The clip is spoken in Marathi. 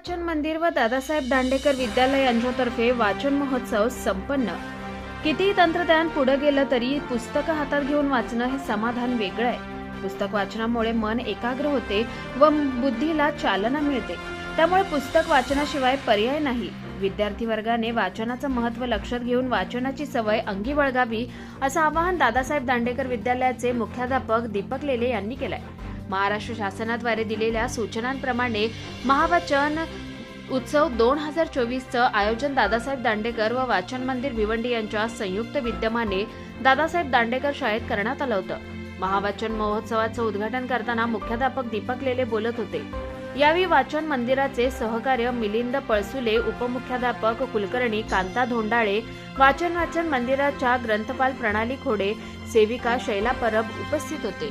वाचन मंदिर व दादासाहेब दांडेकर विद्यालय यांच्यातर्फे वाचन महोत्सव संपन्न. कितीही तंत्रज्ञान पुढे गेलं तरी पुस्तकं हातात घेऊन वाचणं हे समाधान वेगळं आहे. पुस्तक वाचनामुळे मन एकाग्र होते व बुद्धीला चालना मिळते. त्यामुळे पुस्तक वाचनाशिवाय पर्याय नाही. विद्यार्थी वर्गाने वाचनाचं महत्त्व लक्षात घेऊन वाचनाची सवय अंगी बळगावी असं आवाहन दादासाहेब दांडेकर विद्यालयाचे मुख्याध्यापक दीपक लेले यांनी केलंय. महाराष्ट्र शासनाद्वारे दिलेल्या सूचनांप्रमाणे महावाचन उत्सव दोन हजार चोवीसचं आयोजन दादासाहेब दांडेकर व वाचन मंदिर भिवंडी यांच्या संयुक्त विद्यमाने दादासाहेब दांडेकर शाळेत करण्यात आलं होतं. महावाचन महोत्सवाचं उद्घाटन करताना मुख्याध्यापक दीपक लेले बोलत होते. यावेळी वाचन मंदिराचे सहकार्य मिलिंद पळसुले उपमुख्याध्यापक कुलकर्णी कांता धोंडाळे वाचन वाचन मंदिराच्या ग्रंथपाल प्रणाली खोडे सेविका शैला परब उपस्थित होते.